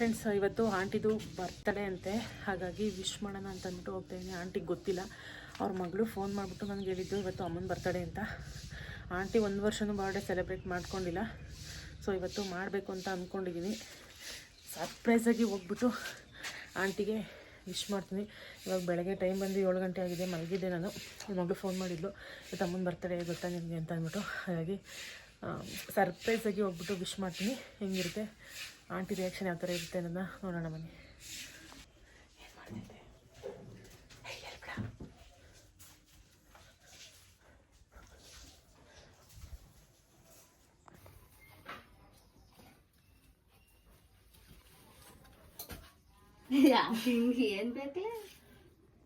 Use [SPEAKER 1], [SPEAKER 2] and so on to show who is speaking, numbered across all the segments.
[SPEAKER 1] Friends, ಇವತ್ತು ಆಂಟಿದು birthday ಅಂತೆ. ಹಾಗಾಗಿ ವಿಶ್ ಮಾಡೋಣ ಅಂತ ಅಂದ್ಬಿಟ್ಟು ಹೋಗ್ತಾ ಆಂಟಿಗೆ ಗೊತ್ತಿಲ್ಲ. ಅವ್ರ ಮಗಳು ಫೋನ್ ಮಾಡಿಬಿಟ್ಟು ನನಗೆ ಹೇಳಿದ್ದು, ಇವತ್ತು ಅಮ್ಮನ ಬರ್ತಡೇ ಅಂತ. ಆಂಟಿ ಒಂದು ವರ್ಷನೂ ಬರ್ಡೇ ಸೆಲೆಬ್ರೇಟ್ ಮಾಡ್ಕೊಂಡಿಲ್ಲ. ಸೊ ಇವತ್ತು ಮಾಡಬೇಕು ಅಂತ ಅಂದ್ಕೊಂಡಿದ್ದೀನಿ ಸರ್ಪ್ರೈಸಾಗಿ ಹೋಗ್ಬಿಟ್ಟು ಆಂಟಿಗೆ ವಿಶ್ ಮಾಡ್ತೀನಿ. ಇವಾಗ ಬೆಳಗ್ಗೆ ಟೈಮ್ ಬಂದು ಏಳು ಗಂಟೆ ಆಗಿದೆ. ಮಲಗಿದ್ದೆ ನಾನು. ಮಗಳು ಫೋನ್ ಮಾಡಿದ್ಲು, ಇವತ್ತು ಅಮ್ಮನ ಬರ್ತಡೇ ಗೊತ್ತಾ ನಿಮಗೆ? ಅಂತ ಅಂದ್ಬಿಟ್ಟು. ಹಾಗಾಗಿ ಸರ್ಪ್ರೈಸಾಗಿ ಹೋಗ್ಬಿಟ್ಟು ವಿಶ್ ಮಾಡ್ತೀನಿ. ಹೆಂಗಿರುತ್ತೆ? ಆಂಟಿ ರಿಯಾಕ್ಷನ್ ಯಾವ ಥರ ಇರುತ್ತೆ ಅನ್ನೋದನ್ನ ನೋಡೋಣ ಬನ್ನಿ ಏನು ಮಾಡ್ತಿದ್ದೆ ಹೇ, ಎಲ್ಲಿ ಬಿಡ?
[SPEAKER 2] ಹಿಂಗೆ ಏನ್ ಬೇಕಲ್ಲ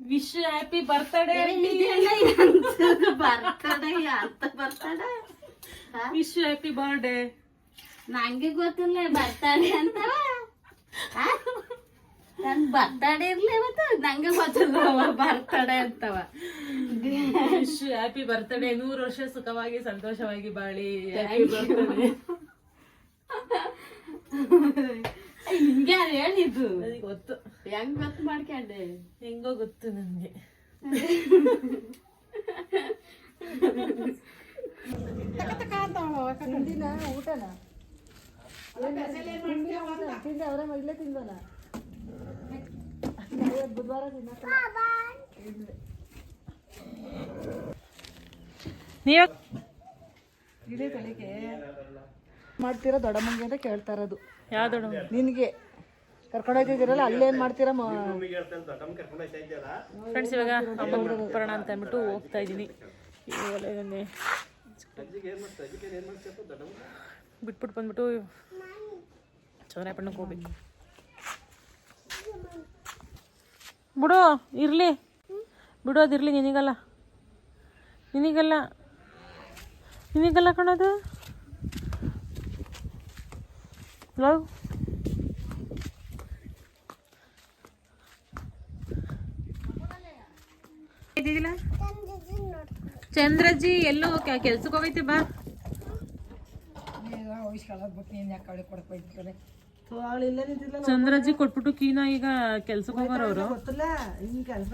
[SPEAKER 1] ವಿಶ್ ಹ್ಯಾಪಿ ಬರ್ತಡೇ
[SPEAKER 2] ಬರ್ತಡೆ ಅಂತ ಬರ್ತಡೆ
[SPEAKER 1] ವಿಶ್ ಹ್ಯಾಪಿ ಬರ್ಡೇ
[SPEAKER 2] ನಂಗೆ ಗೊತ್ತಿಲ್ಲ ಬರ್ತಡೆ ಅಂತವ? ನನ್ ಬರ್ತಡೆ ಇರ್ಲಿ ಇವತ್ತು ನಂಗೆ ಗೊತ್ತಿಲ್ಲ ಬರ್ತಡೆ ಅಂತವ?
[SPEAKER 1] ಹ್ಯಾಪಿ ಬರ್ತಡೇ ನೂರು ವರ್ಷ ಸುಖವಾಗಿ ಸಂತೋಷವಾಗಿ ಬಾಳಿ
[SPEAKER 2] ಹಿಂಗೆ ಯಾರು ಹೇಳಿದ್ದು?
[SPEAKER 1] ನನಗೆ ಗೊತ್ತು.
[SPEAKER 2] ಹೆಂಗ್ ಗೊತ್ತು ಮಾಡ್ಕೊಂಡೆ?
[SPEAKER 1] ಹೆಂಗೋ ಗೊತ್ತು ನನಗೆ
[SPEAKER 3] ಊಟನ? ತಿಂದ ಅವರ ಇಲ್ಲೇ ತಿಂದಲ್ಲ ಬುಧವಾರ ತಿನ್ನಕ್ಕ
[SPEAKER 1] ನೀವು?
[SPEAKER 3] ಇಡೀ ತಲೆಗೆ ಮಾಡ್ತೀರಾ ದೊಡ್ಡಮ್ಮಂಗೆ ಅಂತ ಕೇಳ್ತಾ ಇರೋದು.
[SPEAKER 1] ಯಾವ್ದು
[SPEAKER 3] ನಿನಗೆ. ಕರ್ಕೊಂಡು ಹೋಗ್ತಿದ್ದೀರಲ್ಲ ಅಲ್ಲೇನ್ ಮಾಡ್ತೀರಾ ಮ-
[SPEAKER 1] ಫ್ರೆಂಡ್ಸ್ ಇವಾಗ ಅಮ್ಮನ ಬರೋಣ ಅಂತ ಅಂದ್ಬಿಟ್ಟು ಹೋಗ್ತಾ ಇದ್ದೀನಿ. ಬಿಟ್ಬಿಟ್ಟು ಬಂದ್ಬಿಟ್ಟು ಚೌರಾಪಣ್ಣಕ್ಕೆ ಹೋಗ್ಬೇಕು ಬಿಡು ಇರಲಿ. ಬಿಡು ಅದಿರಲಿ ನಿನಗಲ್ಲ. ನಿನಗಲ್ಲ. ನಿನಗಲ್ಲ ಕಣದು ಲವ್ ಚಂದ್ರಜಿ ಚಂದ್ರಜ್ಜಿ ಎಲ್ಲೋ ಕೆಲ್ಸಕ್ಕೆ ಹೋಗೈತೆ ಬಾ. ಚಂದ್ರಜ್ಜಿ ಕೊಟ್ಬಿಟ್ಟು ಕೀನಾ ಈಗ ಕೆಲ್ಸಕ್ಕೆ ಹೋಗೋರು ಅವರು?
[SPEAKER 3] ಗೊತ್ತಿಲ್ಲ ಹಿಂಗೆ ಕೆಲಸ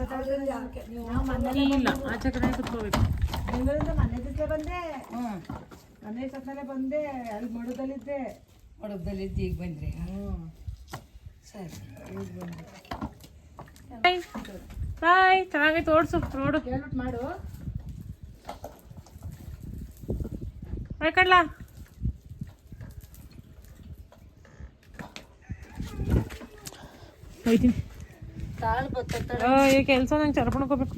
[SPEAKER 1] ಕೀ ಇಲ್ಲ ಆಚೆ ಕಡೆ ಕುತ್ಕೋಬೇಕು.
[SPEAKER 3] ಬೆಂಗಳೂರಿಂದ ಮನೆ ಜೊತೆ ಬಂದೆ. ಮನೆ ಸತ್ತಲೆ ಬಂದೆ. ಅಲ್ಲಿ ಮಡುದಲ್ಲಿದ್ದೆ
[SPEAKER 2] ಹೊಡಬ್ದಲ್ಲಿದ್ದು ಈಗ ಬಂದ್ರಿ?
[SPEAKER 3] ಹ್ಞೂ ಸರಿ. ಈಗ ಬಂದೆ.
[SPEAKER 1] ಬಾಯ್ ಚೆನ್ನಾಗೈತೆ ಓಡಿಸು ರೋಡು
[SPEAKER 3] ಕೇಳ್ಬಿಟ್ಟು ಮಾಡು.
[SPEAKER 1] ಆಯ್ಕಡ್ಲ ಹೋಯ್ತೀನಿ ಈ ಕೆಲಸ ನಂಗೆ ಚರ್ಪಣ್ಕೋಬೇಕು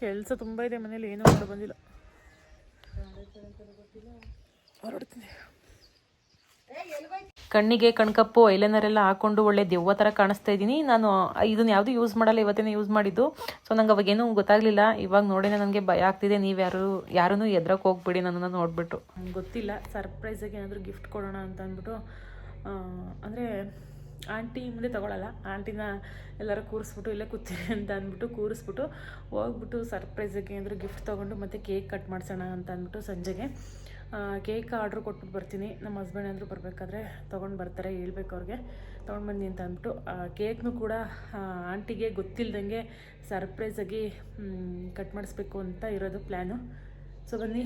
[SPEAKER 1] ಕೆಲಸ ತುಂಬ ಇದೆ ಮನೇಲಿ ಏನೂ ಮಾಡೋ ಬಂದಿಲ್ಲ. ಹೊರಡ್ತೀನಿ. ಕಣ್ಣಿಗೆ, ಕಣ್ಕಪ್ಪು ಐಲೈನರ್ ಎಲ್ಲ ಹಾಕೊಂಡು ಒಳ್ಳೆ ದೆವ್ವ ಥರ ಕಾಣಿಸ್ತಾ ಇದ್ದೀನಿ. ನಾನು ಇದನ್ನ ಯಾವುದು ಯೂಸ್ ಮಾಡಲ್ಲ, ಇವತ್ತೇನೆ ಯೂಸ್ ಮಾಡಿದ್ದು. ಸೊ ನಂಗೆ ಅವಾಗೇನು ಗೊತ್ತಾಗಲಿಲ್ಲ. ಇವಾಗ ನೋಡೇನೆ ನನಗೆ ಭಯ ಆಗ್ತಿದೆ. ನೀವು ಯಾರು ಯಾರೂ ಎದ್ರಕ್ಕೆ ಹೋಗ್ಬಿಡಿ, ನನ್ನನ್ನು ನೋಡಿಬಿಟ್ಟು. ನಂಗೆ ಗೊತ್ತಿಲ್ಲ. ಸರ್ಪ್ರೈಸಾಗಿ ಏನಾದರೂ ಗಿಫ್ಟ್ ಕೊಡೋಣ ಅಂತ ಅಂದ್ಬಿಟ್ಟು ಅಂದರೆ ಆಂಟಿ ಮುಂದೆ ತಗೊಳ್ಳಲ್ಲ ಆಂಟಿನ ಎಲ್ಲರೂ ಕೂರಿಸ್ಬಿಟ್ಟು, ಇಲ್ಲೇ ಕೂತೀನಿ ಅಂತ ಅಂದ್ಬಿಟ್ಟು ಕೂರಿಸ್ಬಿಟ್ಟು ಹೋಗ್ಬಿಟ್ಟು ಸರ್ಪ್ರೈಸಾಗಿ ಏನಾದರೂ ಗಿಫ್ಟ್ ತೊಗೊಂಡು ಮತ್ತು ಕೇಕ್ ಕಟ್ ಮಾಡಿಸೋಣ ಅಂತ ಅಂದ್ಬಿಟ್ಟು ಸಂಜೆಗೆ. ಕೇಕ್ ಆರ್ಡ್ರ್ ಕೊಟ್ಬಿಟ್ಟು ಬರ್ತೀನಿ. ನಮ್ಮ ಹಸ್ಬೆಂಡ್ ಅಂದರು ಬರಬೇಕಾದ್ರೆ ತೊಗೊಂಡು ಬರ್ತಾರೆ, ಹೇಳ್ಬೇಕು ಅವ್ರಿಗೆ. ತೊಗೊಂಡು ಬನ್ನಿ ಅಂತ ಅಂದ್ಬಿಟ್ಟು ಕೇಕ್ನು ಕೂಡ ಆಂಟಿಗೆ ಗೊತ್ತಿಲ್ಲದಂಗೆ ಸರ್ಪ್ರೈಸಾಗಿ ಕಟ್ ಮಾಡಿಸ್ಬೇಕು ಅಂತ ಇರೋದು ಪ್ಲ್ಯಾನು ಸೊ ಬನ್ನಿ.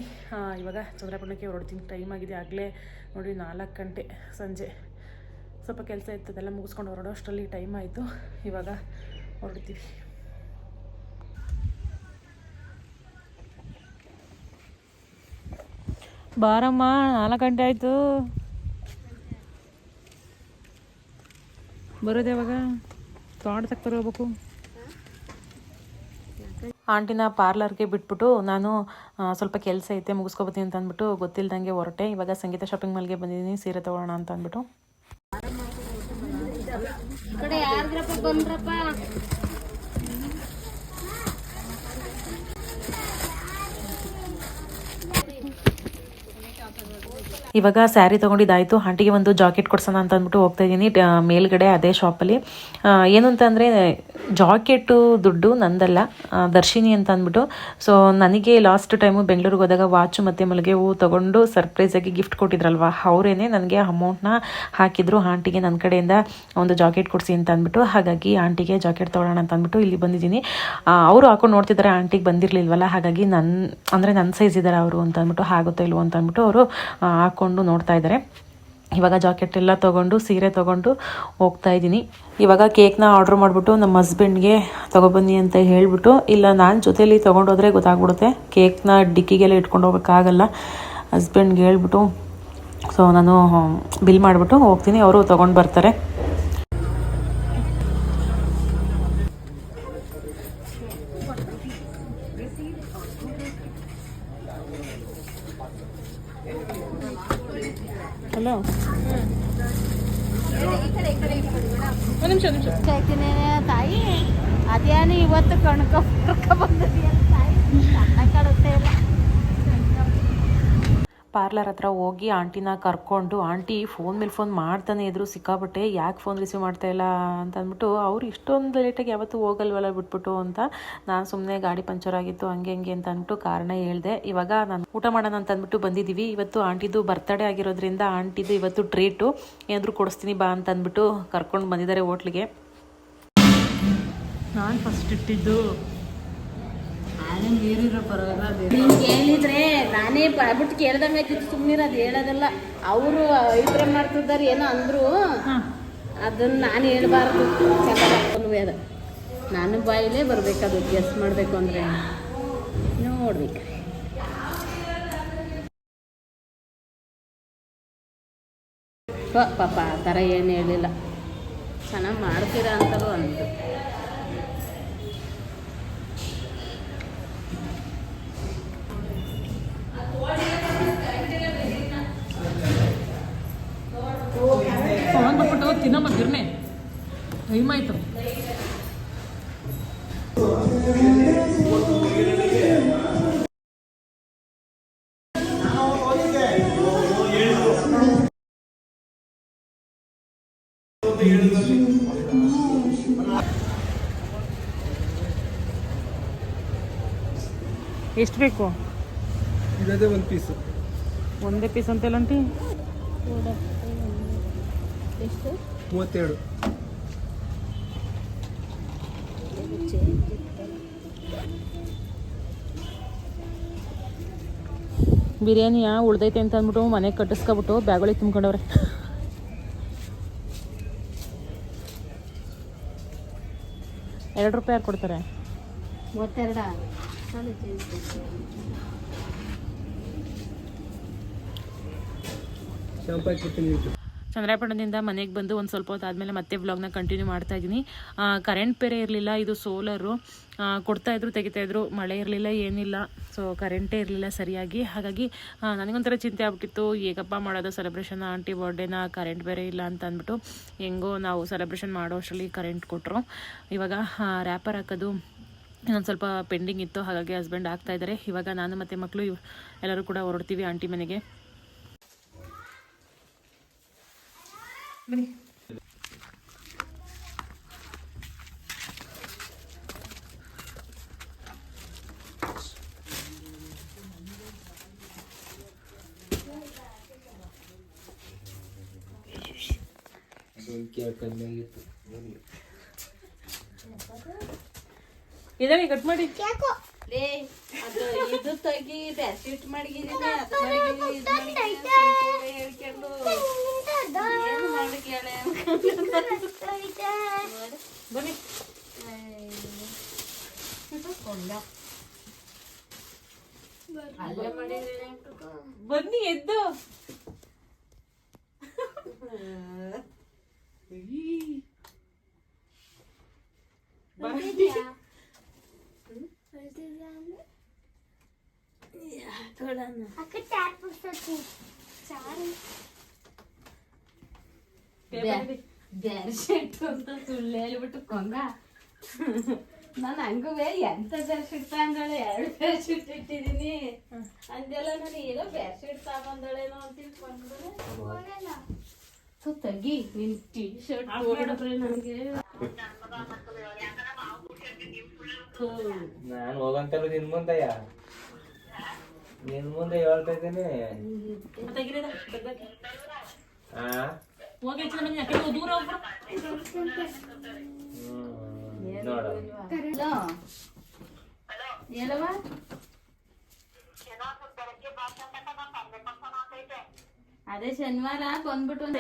[SPEAKER 1] ಇವಾಗ ಚಂದ್ರಪಟ್ಟಣಕ್ಕೆ ಹೊರಡ್ತೀನಿ ಟೈಮ್ ಆಗಿದೆ ಆಗಲೇ ನೋಡಿ ನಾಲ್ಕು ಗಂಟೆ ಸಂಜೆ. ಸ್ವಲ್ಪ ಕೆಲಸ ಇತ್ತು ಅದೆಲ್ಲ ಮುಗಿಸ್ಕೊಂಡು ಹೊರಡೋ ಅಷ್ಟರಲ್ಲಿ ಟೈಮ್ ಆಯಿತು. ಇವಾಗ ಹೊರಡ್ತೀವಿ. ಬಾರಮ್ಮ ನಾಲ್ಕು ಗಂಟೆ ಆಯಿತು. ಬರೋದು ಯಾವಾಗ? ತೋಟ ತಕ್ತಾರೆ ಹೋಗ್ಬೇಕು. ಆಂಟಿನ ಪಾರ್ಲರ್ಗೆ ಬಿಟ್ಬಿಟ್ಟು ನಾನು ಸ್ವಲ್ಪ ಕೆಲಸ ಐತೆ ಮುಗಿಸ್ಕೊಬತ್ತೀನಿ ಅಂತ ಅಂದ್ಬಿಟ್ಟು ಗೊತ್ತಿಲ್ದಂಗೆ ಹೊರಟೆ. ಇವಾಗ ಸಂಗೀತ ಶಾಪಿಂಗ್ ಮಾಲ್ಗೆ ಬಂದಿದ್ದೀನಿ ಸೀರೆ ತೊಗೊಳ್ಳೋಣ ಅಂತ ಅಂದ್ಬಿಟ್ಟು
[SPEAKER 2] ಈ ಕಡೆ ಯಾರ್ದ್ರಪ್ಪ ಬಂದ್ರಪ್ಪ
[SPEAKER 1] ಇವಾಗ ಸ್ಯಾರಿ ತೊಗೊಂಡಿದ್ದಾಯಿತು, ಆಂಟಿಗೆ ಒಂದು ಜಾಕೆಟ್ ಕೊಡ್ಸೋಣ ಅಂತ ಅಂದ್ಬಿಟ್ಟು ಹೋಗ್ತಾ ಇದ್ದೀನಿ ಮೇಲ್ಗಡೆ ಅದೇ ಶಾಪಲ್ಲಿ ಏನು ಅಂತಂದರೆ ಜಾಕೆಟು ದುಡ್ಡು ನಂದಲ್ಲ ದರ್ಶಿನಿ ಅಂತ ಅಂದ್ಬಿಟ್ಟು. ಸೊ ನನಗೆ ಲಾಸ್ಟ್ ಟೈಮು ಬೆಂಗಳೂರಿಗೆ ಹೋದಾಗ ವಾಚು ಮತ್ತು ಮಲ್ಲಿಗೆ ಹೂವು ತೊಗೊಂಡು ಸರ್ಪ್ರೈಸಾಗಿ ಗಿಫ್ಟ್ ಕೊಟ್ಟಿದ್ರಲ್ವ, ಅವರೇನೆ ನನಗೆ ಅಮೌಂಟ್ನ ಹಾಕಿದ್ರು, ಆಂಟಿಗೆ ನನ್ನ ಕಡೆಯಿಂದ ಒಂದು ಜಾಕೆಟ್ ಕೊಡಿಸಿ ಅಂತ ಅಂದ್ಬಿಟ್ಟು. ಹಾಗಾಗಿ ಆಂಟಿಗೆ ಜಾಕೆಟ್ ತೊಗೊಳ್ಳೋಣ ಅಂತ ಅಂದ್ಬಿಟ್ಟು ಇಲ್ಲಿ ಬಂದಿದ್ದೀನಿ. ಅವರು ಹಾಕೊಂಡು ನೋಡ್ತಿದ್ದಾರೆ ಆಂಟಿಗೆ ಬಂದಿರಲಿಲ್ವಲ್ಲ, ಹಾಗಾಗಿ ನನ್ನ ಅಂದರೆ ನನ್ನ ಸೈಜ್ ಇದ್ದಾರೆ ಅವರು ಅಂತ ಅಂದ್ಬಿಟ್ಟು, ಆಗುತ್ತೋ ಇಲ್ವೋ ಅಂತ ಅಂದ್ಬಿಟ್ಟು ಅವರು ಹಾಕ್ಕೊಂಡು ನೋಡ್ತಾ ಇದ್ದಾರೆ. ಇವಾಗ ಜಾಕೆಟ್ ಎಲ್ಲ ತೊಗೊಂಡು, ಸೀರೆ ತೊಗೊಂಡು ಹೋಗ್ತಾ ಇದ್ದೀನಿ. ಇವಾಗ ಕೇಕ್ನ ಆರ್ಡ್ರ್ ಮಾಡಿಬಿಟ್ಟು ನಮ್ಮ ಹಸ್ಬೆಂಡ್ಗೆ ತೊಗೊಬನ್ನಿ ಅಂತ ಹೇಳಿಬಿಟ್ಟು, ಇಲ್ಲ ನಾನು ಜೊತೆಯಲ್ಲಿ ತೊಗೊಂಡೋದ್ರೆ ಗೊತ್ತಾಗ್ಬಿಡುತ್ತೆ. ಕೇಕ್ನ ಡಿಕ್ಕಿಗೆಲ್ಲ ಇಟ್ಕೊಂಡು ಹೋಗೋಕ್ಕಾಗಲ್ಲ ಹಸ್ಬೆಂಡ್ಗೆ ಹೇಳ್ಬಿಟ್ಟು ಸೊ ನಾನು ಬಿಲ್ ಮಾಡಿಬಿಟ್ಟು ಹೋಗ್ತೀನಿ. ಅವರು ತೊಗೊಂಡು ಬರ್ತಾರೆ. ಹಲೋ
[SPEAKER 2] ಚೈತನ್ಯ ತಾಯಿ ಅದೇನು ಇವತ್ತು ಕಣ್ಕೊ ಬಂದಿದೆಯಲ್ಲ ತಾಯಿ
[SPEAKER 1] ಪಾರ್ಲರ್ ಹತ್ರ ಹೋಗಿ ಆಂಟಿನ ಕರ್ಕೊಂಡು, ಆಂಟಿ ಫೋನ್ ಮೇಲೆ ಫೋನ್ ಮಾಡ್ತಾನೆ ಇದ್ರು ಸಿಕ್ಕಾಬಿಟ್ಟೆ ಯಾಕೆ ಫೋನ್ ರಿಸೀವ್ ಮಾಡ್ತಾ ಇಲ್ಲ? ಅಂತ ಅಂದ್ಬಿಟ್ಟು, ಅವ್ರು ಇಷ್ಟೊಂದು ಲೇಟಾಗಿ ಯಾವತ್ತೂ ಹೋಗಲ್ವಲ್ಲ ಬಿಟ್ಬಿಟ್ಟು, ಅಂತ ನಾನು ಸುಮ್ಮನೆ ಗಾಡಿ ಪಂಚರ್ ಆಗಿತ್ತು, ಹಂಗೆ ಹಂಗೆ ಅಂತ ಅಂದ್ಬಿಟ್ಟು ಕಾರಣ ಹೇಳಿದೆ. ಇವಾಗ ನಾನು ಊಟ ಮಾಡೋಣ ಅಂತ ಅಂದ್ಬಿಟ್ಟು ಬಂದಿದ್ದೀವಿ ಇವತ್ತು ಆಂಟಿದು ಬರ್ತಡೇ ಆಗಿರೋದ್ರಿಂದ ಆಂಟಿದು ಇವತ್ತು ಟ್ರೀಟು ಏನಾದರೂ ಕೊಡಿಸ್ತೀನಿ ಬಾ ಅಂತ ಅಂದ್ಬಿಟ್ಟು ಕರ್ಕೊಂಡು ಬಂದಿದ್ದಾರೆ ಹೋಟ್ಲಿಗೆ. ನಾನು ಫಸ್ಟ್ ಇಟ್ಟಿದ್ದು
[SPEAKER 2] ನೀನ್ ಕೇಳಿದ್ರೆ ನಾನೇ ಬಿಟ್ಟು ಕೇಳ್ದಂಗೆ ಆಯ್ತಿತ್ತು ಸುಮ್ಮನಿರ ಅದು ಹೇಳೋದಲ್ಲ. ಅವರು ಇದ್ರ ಮಾಡ್ತಿದ್ದಾರೆ ಏನೋ ಅಂದ್ರು. ಅದನ್ನ ನಾನು ಹೇಳ್ಬಾರ್ದು. ಚೆನ್ನಾಗಿ ಅದು. ನಾನು ಬಾಯಿಲೇ ಅದು ಗೆಸ್ ಮಾಡಬೇಕು ಅಂದ್ರೆ. ನೋಡ್ಬೇಕು ಪ- ಪಾಪ ಆ ಥರ ಏನು ಹೇಳಿಲ್ಲ. ಚೆನ್ನಾಗಿ ಮಾಡ್ತೀರಾ ಅಂತಲೂ ಅಂತು
[SPEAKER 1] ಟೈಮ್ ಆಯ್ತು. ಎಷ್ಟು ಬೇಕು?
[SPEAKER 4] ಇಲ್ಲದೆ ಒಂದು ಪೀಸ್
[SPEAKER 1] ಒಂದೇ ಪೀಸ್ ಅಂತೆಲ್ಲ
[SPEAKER 2] ಎಷ್ಟು
[SPEAKER 4] ಮೂವತ್ತೆರಡು
[SPEAKER 1] ಬಿರಿಯಾನಿಯ ಉಳ್ದೈತೆ ಅಂತ ಅಂದ್ಬಿಟ್ಟು ಮನೆಗೆ ಕಟ್ಟಿಸ್ಕೊಬಿಟ್ಟು ಬ್ಯಾಗೊಳಿ ತುಂಬ್ಕೊಂಡವ್ರೆ ಎರಡು ರೂಪಾಯಿ ಯಾರು ಕೊಡ್ತಾರೆ?
[SPEAKER 2] ಮೂವತ್ತೆರಡ?
[SPEAKER 1] ಚಂದ್ರಾಯಪಟ್ಟಣದಿಂದ ಮನೆಗೆ ಬಂದು ಒಂದು ಸ್ವಲ್ಪ ಹೊತ್ತು ಆದಮೇಲೆ ಮತ್ತೆ ವ್ಲಾಗ್ನ ಕಂಟಿನ್ಯೂ ಮಾಡ್ತಾ ಇದ್ದೀನಿ. ಕರೆಂಟ್ ಬೇರೆ ಇರಲಿಲ್ಲ, ಇದು ಸೋಲರು ತೆಗಿತಾ ಇದ್ರು, ಮಳೆ ಇರಲಿಲ್ಲ, ಏನಿಲ್ಲ. ಸೊ ಕರೆಂಟೇ ಇರಲಿಲ್ಲ ಸರಿಯಾಗಿ. ಹಾಗಾಗಿ ನನಗೊಂಥರ ಚಿಂತೆ ಆಗ್ಬಿಟ್ಟಿತ್ತು. ಹೇಗಪ್ಪ ಮಾಡೋದು ಸೆಲೆಬ್ರೇಷನ್ ಆಂಟಿ ಬರ್ಡೇನ ಕರೆಂಟ್ ಬೇರೆ ಇಲ್ಲ ಅಂತ ಅಂದ್ಬಿಟ್ಟು ಹೆಂಗೋ ನಾವು ಸೆಲೆಬ್ರೇಷನ್ ಮಾಡೋ ಅಷ್ಟರಲ್ಲಿ ಕರೆಂಟ್ ಕೊಟ್ಟರು ಇವಾಗ ರ್ಯಾಪರ್ ಹಾಕೋದು ಇನ್ನೊಂದು ಸ್ವಲ್ಪ ಪೆಂಡಿಂಗ್ ಇತ್ತು. ಹಾಗಾಗಿ ಹಸ್ಬೆಂಡ್ ಆಗ್ತಾಯಿದ್ದಾರೆ ಇವಾಗ ನಾನು ಮತ್ತು ಮಕ್ಕಳು ಎಲ್ಲರೂ ಕೂಡ ಹೊರಡ್ತೀವಿ ಆಂಟಿ ಮನೆಗೆ. ಬನ್ನಿ ಇದನ್ನ ಕಟ್ ಮಾಡಿ
[SPEAKER 2] ಲೇ ಅದು ಇದು ತೆಗಿ ಮಡಗಿದೀನಿ ಇದು ಹೇಳ್ಕೊಂಡು ಏನು ಮಾಡಿ ಕೇಳೆ
[SPEAKER 1] ಬನ್ನಿ
[SPEAKER 2] ಅಲ್ಲೇ ಮಾಡಿದೀನಿ
[SPEAKER 1] ಬನ್ನಿ ಎದ್ದು
[SPEAKER 2] ಶರ್ಟ್ ಅಂತ ಸುಳ್ಳು ಹೇಳ್ಬಿಟ್ಟು ಕೊಂಗ. ನಾನು ಹಂಗುವೆ ಎಂತ ಶರ್ಟ್ ತಗೊಂಡಳೆ ಎರಡು ಶರ್ಟ್ ಇಟ್ಟಿದ್ದೀನಿ. ಅಂದೆಲ್ಲ ನಾನು ಏನೋ ಬೆಡ್ಶೀಟ್ ತಗೊಂಡಳೇನೋ ಅಂತ ತಿಳ್ಕೊಂಡ್ರೆ ಸೊ ತೆಗಿ ನಿನ್ ಟಿ ಶರ್ಟ್ ಕೊಡ್ಬಿಡ್ರಿ ನನಗೆ.
[SPEAKER 5] ನಾನು ಹೋಗಂತಲ್ಲ ನಿನ್ ಮುಂದೆಯ? ನಿನ್ ಮುಂದೆ ಹೇಳ್ತಾ ಇದ್ದೀನಿ. ಆ?
[SPEAKER 1] ಹೋಗಿ ಹೆಚ್ಚಿನ ಮಂದಿ ದೂರ
[SPEAKER 2] ಹಲೋ ಅದೇ ಶನಿವಾರ ಬಂದ್ಬಿಟ್ಟು ಒಂದು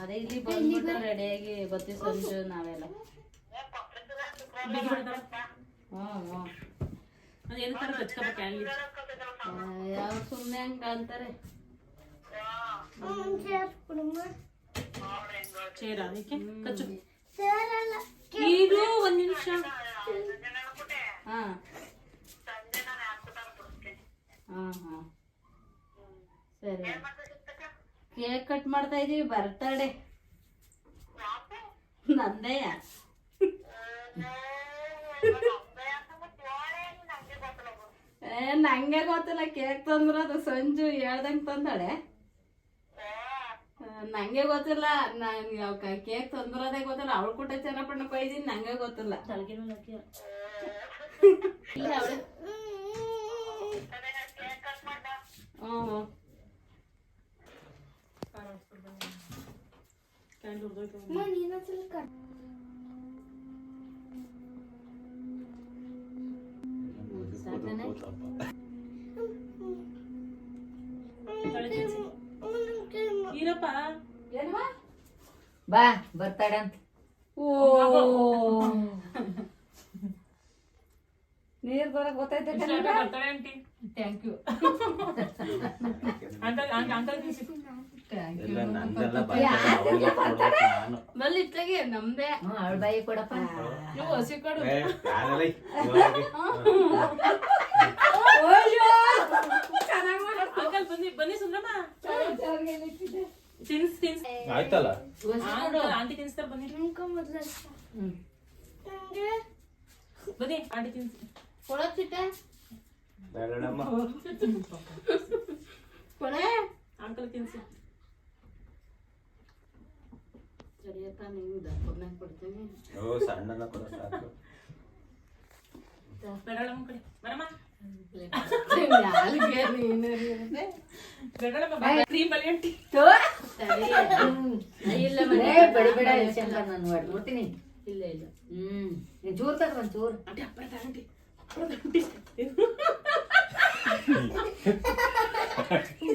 [SPEAKER 2] ಅದೇ ಇಲ್ಲಿ ಬಂದ್ಬಿಟ್ಟು ರೆಡಿಯಾಗಿ ಬರ್ತೀವಿ ಸಂಜು ನಾವೆಲ್ಲ. ಹ್ಮ್ ಹ್ಮ್.
[SPEAKER 1] ಅದೇನು ತರ ಅಲ್ಲಿ
[SPEAKER 2] ಸುಮ್ಮನೆ ಹಂಗ ಅಂತಾರೆ
[SPEAKER 1] ಚೇರ ಅದಕ್ಕೆ? ಕಚ್ಚು. ಇದು ಒಂದ್ ನಿಮಿಷ.
[SPEAKER 2] ಹಾ ಹಾ ಹಾ. ಸರಿ. ಕೇಕ್ ಕಟ್ ಮಾಡ್ತಾ ಇದೀವಿ ಬರ್ತಡೆ ನಂದೆಯ. ಏ ನಂಗೆ ಗೊತ್ತಿಲ್ಲ ಕೇಕ್ ತಂದ್ರದು ಸಂಜು ಹೇಳ್ದಂಗ್ ತಂದಳೆ. ನಂಗೆ ಗೊತ್ತಿಲ್ಲ ನಾನು ಯಾವ ಕೇಕ್ ತಂದಿರೋದೇ ಗೊತ್ತಿಲ್ಲ ಅವಳು ಕೊಟ್ಟ ಚೆನ್ನಪ್ಪಣ್ಣ ಕೊಯ್ದೀನಿ ನಂಗೆ ಗೊತ್ತಿಲ್ಲ ಹ್ಞೂ
[SPEAKER 1] ಇರಪ್ಪ.
[SPEAKER 6] ಬಾ ಬರ್ತಾಳೆ ಅಂತ
[SPEAKER 2] ಓ ನೀರ್ ಬರಕ್ ಗೊತ್ತೈತೆ ಥ್ಯಾಂಕ್ ಯು
[SPEAKER 1] ಅಂಕಲ್ ಅಂಕಲ್
[SPEAKER 2] ಇತ್ತಾಗೆ ನಮ್ದೇ.
[SPEAKER 6] ಅವಳ ಬಾಯಿ ಕೊಡಪ್ಪ.
[SPEAKER 2] ನೀವು ಹಸಿ ಕೊಡು.
[SPEAKER 5] ಏ, ನಾನಲ್ಲ ಇವಾಗ.
[SPEAKER 1] ಅಂಕಲ್ ಬನ್ನಿ ಬನ್ನಿ ಸುಂದ್ರಮ್ಮ ತಿನ್ಸ್ ತಿನ್ಸ್
[SPEAKER 5] ಆಯ್ತಲ್ಲ
[SPEAKER 1] ಆಂಟಿ ತಿನ್ಸ್ತಾರೆ ಬನ್ನಿ ಬನ್ನಿ ಆಂಟಿ ತಿನ್ಸಿ
[SPEAKER 2] ಕೊಡಕ್ತಿಟ್ಟ
[SPEAKER 5] ಬೇಡಮ್ಮ
[SPEAKER 2] ಕೊಡೆ
[SPEAKER 1] ಅಂಕಲ್ ತಿನ್ಸಿ
[SPEAKER 2] ಸರಿಯಪ್ಪ ನಿಂಗೆ ದಪ್ಪನ ಕೊಡ್ತೀನಿ
[SPEAKER 5] ಓ ಸಣ್ಣನ ಕೊಡ ಸಾಕು
[SPEAKER 1] ಬೆರಳಮ್ಮ ಕಡೆ ಬರಮ್ಮ
[SPEAKER 2] ಇಲ್ಲ
[SPEAKER 6] ಹ್ಮ್ ಚೂರ್ ತಗ ಒಂದ್ ಚೂರ್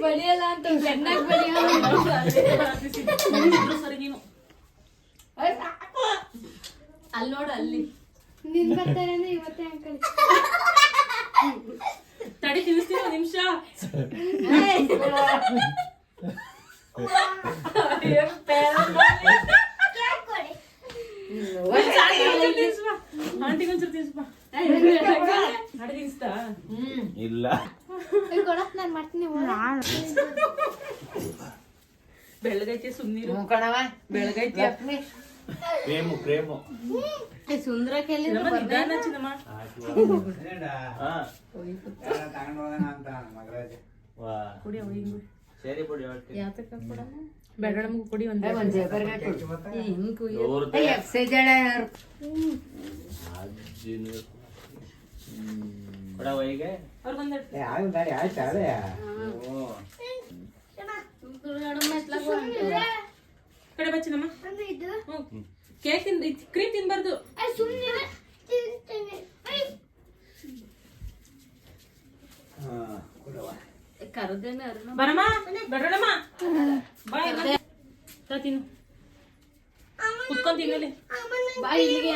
[SPEAKER 2] ಬಡಿಯಲ್ಲ ಅಂತ ಚೆನ್ನಾಗಿ ಬಡಿಯಲ್ಲ
[SPEAKER 1] ಸರಿ ನೀನು
[SPEAKER 2] ಅಲ್ಲಿ ನೋಡು ಅಲ್ಲಿ
[SPEAKER 1] ತಡಿ ತಿನ್ನಿಸ್ತೀನಿ ಒಂದ್ ನಿಮಿಷ ಆಂಟಿಗೆ ಒಂಚೂರು ತಿನ್ಸ್ಬಾ ಆಂಟಿ ತಿನ್ಸ್ತಾ
[SPEAKER 5] ಇಲ್ಲ
[SPEAKER 1] ಬೆಳಗೈತೆ ಸುಮ್ನಿರು.
[SPEAKER 6] ಕಣವ
[SPEAKER 1] ಬೆಳಗೈತಿ.
[SPEAKER 6] ಲಕ್ಷ್ಮಿ.
[SPEAKER 5] Frame frame.
[SPEAKER 1] ಸುಂದರ ನಿಧಾನ ಚಿನ್ನಮ್ಮ.
[SPEAKER 5] ಹಾ.
[SPEAKER 1] ಕುಡಿ ಕುಡಿ.
[SPEAKER 5] ಸರಿ ಬಿಡಿ ಹೇಳ್ತೀನಿ.
[SPEAKER 2] ಯಾತಕ್ಕ ಕೊಡ?
[SPEAKER 1] ಬೆರಳಮ್ಮಗೂ ಕೊಡಿ ಒಂದೇ.
[SPEAKER 6] ಒಂದ್ ಜೇಬರ್ಗೆ.
[SPEAKER 2] ಹಿಂಗ್ ಕುಯ್ಯ.
[SPEAKER 5] ಈಗ
[SPEAKER 1] ಅವ್ರಿಗೊಂದು
[SPEAKER 5] ಓ
[SPEAKER 1] ಕಡೆ ಬಾ ಚಿನ್ನಮ್ಮ. ಹ್ಮ್. ಕೇಕ್ ತಿನ್ ಕ್ರೀಮ್ ತಿನ್ಬಾರ್ದು.
[SPEAKER 2] ಕರ್ದೇನೆ ಅರುಣ.
[SPEAKER 1] ಬರಮ್ಮ ಬರೋಣಮ್ಮ ಬಾಯ್ ತಿನ್ನು. ಕುತ್ಕೊಂಡ್ ತಿನ್ನಲಿ
[SPEAKER 2] ಬಾಯ್ ಇಲ್ಲಿಗೆ.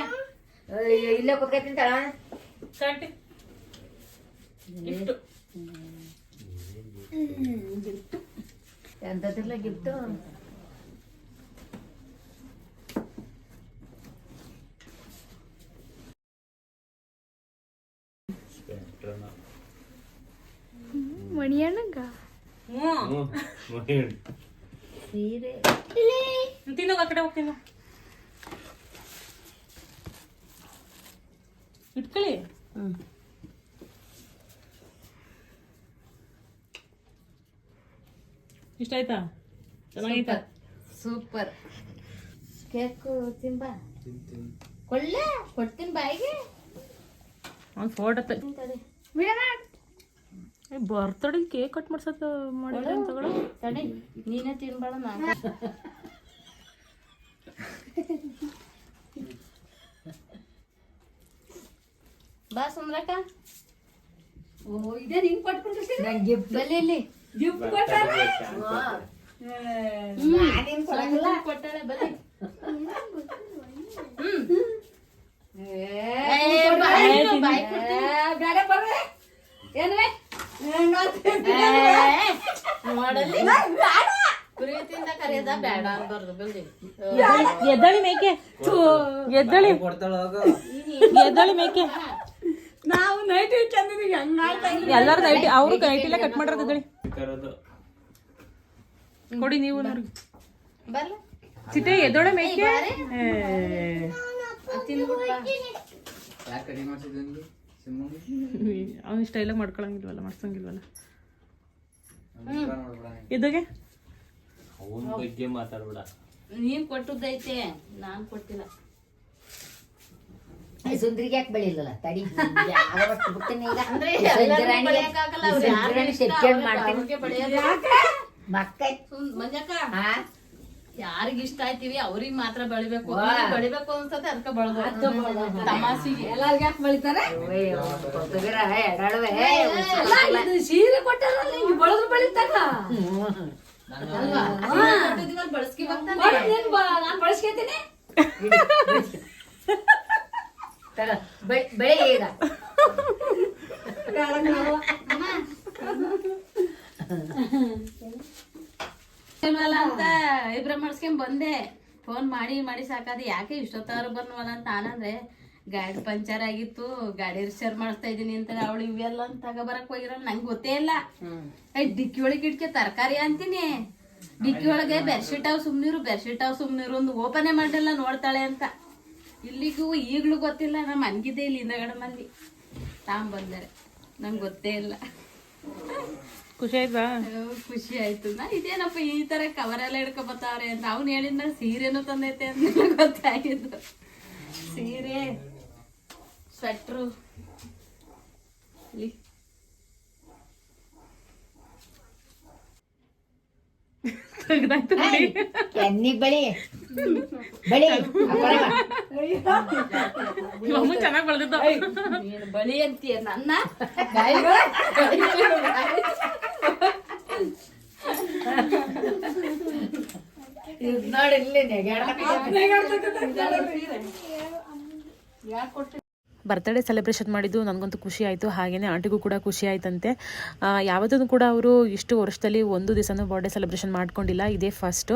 [SPEAKER 6] ಏ, ಇಲ್ಲೇ ಕುತ್ಕೊತೀನಿ ತಳ.
[SPEAKER 1] ಕರೆಕ್ಟ್ ಗಿಫ್ಟ್
[SPEAKER 6] ಎಂತದಿಲ್ಲ ಗಿಫ್ಟು
[SPEAKER 1] ಹ್ಞೂ
[SPEAKER 5] ಹ್ಞೂ ನೋಡಿ.
[SPEAKER 6] ಸೀರೆ
[SPEAKER 1] ತಿನ್ನೋಗ ಆ ಕಡೆ ಹೋಗ್ತೀನಿ ಇಟ್ಕೊಳ್ಳಿ ಇಷ್ಟ ಆಯ್ತಾ ಚೆನ್ನಾಗೈತಾ
[SPEAKER 2] ಸೂಪರ್. ಕೇಕ್ ತಿಂಬ ಕೊಳ್ಳೆ ಕೊಡ್ತೀನಿ ಬಾಯಿಗೆ.
[SPEAKER 1] ಒಂದು ಫೋಟೋ
[SPEAKER 2] ತಡಿ.
[SPEAKER 1] ಬರ್ತಡೆ ಕೇಕ್ ಕಟ್ ಮಾಡ್ಸತ್ತ ಮಾಡಿದ್ರೆ ಅಂತ ತಗೊಳ್ಳೋ.
[SPEAKER 2] ತಡಿ. ನೀನೇ ತಿನ್ಬೇಡ ನಾನು. ಬಾ ಸುಂದ್ರಕ್ಕ.
[SPEAKER 6] ಓ
[SPEAKER 2] ಇದೇ ಇಲ್ಲಿ ಪಟ್ಕೊಂಡು ಬಲ್ಲಿ ಬಾಯಿ ಮಾಡಲಿ ಪ್ರೀತಿಯಿಂದ ಕರೆಯದ ಬೇಡ ಅನ್ಬಾರ್ದು ಬಲ್ಲಿ
[SPEAKER 1] ಎದ್ದಳಿ ಮೇಕೆ. ಎದ್ದಳಿ.
[SPEAKER 5] ಕೊಡ್ತಾಳ ಹೋಗು
[SPEAKER 1] ಎದ್ದಳಿ ಮೇಕೆ.
[SPEAKER 3] ನಾವು ನೈಟ್ ಹಂಗಾಯ್ತಾ
[SPEAKER 1] ಎಲ್ಲಾರು ನೈಟಿ ಅವರು ನೈಟಿಲ್ಲ ಕಟ್ ಮಾಡಿರೋದು ಎದ್ದಳಿ ಕೊಡಿ ನೀವು
[SPEAKER 2] ಬರ್ಲ
[SPEAKER 1] ಚಿಟ್ಟೆ ಎದ್ದೋಳೆ ಮೇಕೆ? ಅವ್ನು ಸ್ಟೈಲಾಗಿ ಮಾಡ್ಕೊಳಂಗಿಲ್ವಲ್ಲ ಮಾಡ್ಸಂಗಿಲ್ವಲ್ಲ. ಎದ್ದೋಗೆ?
[SPEAKER 5] ಅವನ ಬಗ್ಗೆ ಮಾತಾಡ್ಬೇಡ.
[SPEAKER 2] ನೀನ್ ಕೊಟ್ಟದ್ದೈತೆ ನಾನ್ ಕೊಟ್ಟಿಲ್ಲ.
[SPEAKER 6] ಸುಂದ್ರಿಗೆ ಯಾಕೆ ಬೆಳಿಲಿಲ್ಲ? ತಡಿ ಯಾವಷ್ಟು ಬಿಡ್ತೀನಿ ಈಗ.
[SPEAKER 2] ಅಂದ್ರೆ
[SPEAKER 6] ಸಂಜೆ
[SPEAKER 2] ಎಲ್ಲರಿಗೂ
[SPEAKER 6] ರಾಣಿಗೆ-
[SPEAKER 2] ಬೆಳೆಯಕ್ಕಾಗಲ್ಲ, ಅವ್ರು ಯಾರ್
[SPEAKER 6] ಸಂಜೆ
[SPEAKER 2] ಇಷ್ಟ
[SPEAKER 6] ಸೆಟ್ಗೆ
[SPEAKER 2] ಅವ್ರು
[SPEAKER 6] ಮಾಡ್ತೀನಿ.
[SPEAKER 2] ಅವ್ರಿಗೆ ಬೆಳೆಯೋದು.
[SPEAKER 6] ಮಕ್ಕ
[SPEAKER 2] ಸುಮ್- ಮಂಜಕ್ಕ
[SPEAKER 6] ಹಾ
[SPEAKER 2] ಯಾರಿಗ ಇಷ್ಟ ಆಯ್ತೀವಿ ಅವ್ರಿಗೆ ಮಾತ್ರ ಬೆಳಿಬೇಕು.
[SPEAKER 6] ವಾ.
[SPEAKER 2] ಅವ್ರಿಗೆ ಬೆಳಿಬೇಕು ಅನ್ಸತ್ತೆ ಅದಕ್ಕೆ ಸೀರೆ ಕೊಟ್ಟಾರಲ್ಲ ಬೆಳೆದ್ರು ಅಲ್ವಾ?
[SPEAKER 6] ನಾನು ಬಳಸ್ಕೊತೀನಿ. ಬೆಳೆ ಈಗ.
[SPEAKER 2] ಅಂತ ಇಬ್ರ ಮಾಡ್ಸ್ಕೊಂಡ್ ಬಂದೆ. ಫೋನ್ ಮಾಡಿ ಮಾಡಿ ಸಾಕಾದ ಯಾಕೆ ಇಷ್ಟೊತ್ತಾರು ಬಂದ್ವಲ್ಲ ಅಂತ ಆನಂದ್ರೆ, ಗಾಡಿ ಪಂಚರ್ ಆಗಿತ್ತು, ಗಾಡಿ ರಿಪೇರ್ ಮಾಡಿಸ್ತಾ ಇದೀನಿ ಅಂತ ಅವಳು ಇವೆಲ್ಲ ಅಂತ ತಗೋಬರಕ್ ಹೋಗಿರಲ್ಲ ನಂಗೆ ಗೊತ್ತೇ ಇಲ್ಲ. ಐ ಡಿಕ್ಕಿ ಒಳಗೆ ಇಟ್ಕೆ ತರಕಾರಿ ಅಂತೀನಿ. ಡಿಕ್ಕಿ ಒಳಗೆ ಬೆಡ್ಶೀಟ್ ಅವ್ ಸುಮ್ನಿರು ಬೆಡ್ಶೀಟ್ ಅವ್ ಸುಮ್ನಿರು ಒಂದು ಓಪನೇ ಮಾಡಿಲ್ಲ ನೋಡ್ತಾಳೆ ಅಂತ. ಇಲ್ಲಿಗೂ ಈಗಲೂ ಗೊತ್ತಿಲ್ಲ ನಮ್ಮ ಅನ್ಗಿದ್ದೆ ಇಲ್ಲಿ ಹಿಂದಗಡೆ ಮಂದಿ. ತಗೊಂಬಂದರೆ ನಂಗೆ ಗೊತ್ತೇ ಇಲ್ಲ.
[SPEAKER 1] ಖುಷಿ ಆಯ್ತಾ?
[SPEAKER 2] ಖುಷಿ ಆಯ್ತು. ನಾ ಇದೇನಪ್ಪ ಈ ತರ ಕವರ್ ಎಲ್ಲ ಹಿಡ್ಕೊಬತ್ತಾವ್ರೆ ಅಂತ ಅವ್ನು ಹೇಳಿದ ಸೀರೆನೂ ತಂದೈತೆ ಅಂತ ಗೊತ್ತಾಗಿದ್ದು ಸೀರೆ ಸ್ವೆಟ್ರು ಇಲ್ಲಿ.
[SPEAKER 1] ತೆಗ್ದಾಯ್ತು ನೋಡಿ
[SPEAKER 6] ಬಳಿ. ಬೆಳಿ ಬೆಳಿ
[SPEAKER 1] ಅಮ್ಮ ಚೆನ್ನಾಗಿ ಬೆಳೆದಿದ್ದು.
[SPEAKER 2] ನೀನು ಬಳಿ ಅಂತೀಯ ನನ್ನ?
[SPEAKER 6] ನೋಡಿ ಇಲ್ಲಿ ನೆಗಾಡ
[SPEAKER 2] ಯಾಕೆ ಕೊಟ್ಟು
[SPEAKER 1] ಬರ್ತ್ಡೇ ಸೆಲೆಬ್ರೇಷನ್ ಮಾಡಿದ್ದು ನನಗಂತೂ ಖುಷಿ ಆಯಿತು. ಹಾಗೆಯೇ ಆಂಟಿಗೂ ಕೂಡ ಖುಷಿ ಆಯ್ತಂತೆ. ಯಾವತ್ತೂ ಕೂಡ ಅವರು ಇಷ್ಟು ವರ್ಷದಲ್ಲಿ ಒಂದು ದಿವಸನೂ ಬರ್ಡೇ ಸೆಲೆಬ್ರೇಷನ್ ಮಾಡ್ಕೊಂಡಿಲ್ಲ. ಇದೇ ಫಸ್ಟು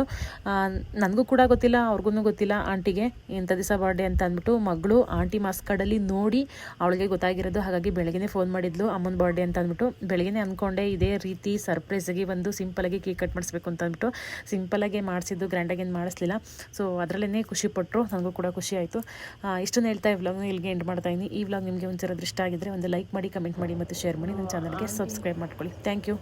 [SPEAKER 1] ನನಗೂ ಕೂಡ ಗೊತ್ತಿಲ್ಲ ಅವ್ರಿಗೂ ಗೊತ್ತಿಲ್ಲ. ಆಂಟಿಗೆ ಇಂಥ ದಿವಸ ಬರ್ಡೇ ಅಂತ ಅಂದ್ಬಿಟ್ಟು ಮಗಳು ಆಂಟಿ ಮಾಸ್ ಕಾರ್ಡಲ್ಲಿ ನೋಡಿ ಅವಳಿಗೆ ಗೊತ್ತಾಗಿರೋದು. ಹಾಗಾಗಿ ಬೆಳಗ್ಗೆ ಫೋನ್ ಮಾಡಿದ್ಲು. ಅಮ್ಮನ ಬರ್ಡೇ ಅಂತ ಅಂದ್ಬಿಟ್ಟು ಬೆಳಗ್ಗೆ ಅಂದ್ಕೊಂಡೆ ಇದೇ ರೀತಿ ಸರ್ಪ್ರೈಸಿಗೆ ಬಂದು ಸಿಂಪಲಾಗಿ ಕೇಕ್ ಕಟ್ ಮಾಡಿಸ್ಬೇಕು ಅಂತ ಅಂದ್ಬಿಟ್ಟು ಸಿಂಪಲಾಗಿ ಮಾಡಿಸಿದ್ದು ಗ್ರ್ಯಾಂಡಾಗಿ ಏನು ಮಾಡಿಸ್ಲಿಲ್ಲ. ಸೊ ಅದರಲ್ಲೇ ಖುಷಿ ಪಟ್ಟರು ನನಗೂ ಕೂಡ ಖುಷಿ ಆಯಿತು. ಇಷ್ಟನ್ನು ಹೇಳ್ತಾ ಈ ಇಲ್ಲಿಗೆ ಎಂಡ್ ಮಾಡ್ತಾ ಇದ್ದೀನಿ ಈ ವ್ಲಾಗ್ ನಿಮಗೆ ಒಂಚೂರು ಇಷ್ಟ ಆಗಿದ್ರೆ ಒಂದು ಲೈಕ್ ಮಾಡಿ ಕಮೆಂಟ್ ಮಾಡಿ ಮತ್ತು ಶೇರ್ ಮಾಡಿ. ನನ್ನ ಚಾನಲ್ಗೆ ಸಬ್ಸ್ಕ್ರೈಬ್ ಮಾಡ್ಕೊಳ್ಳಿ. Thank you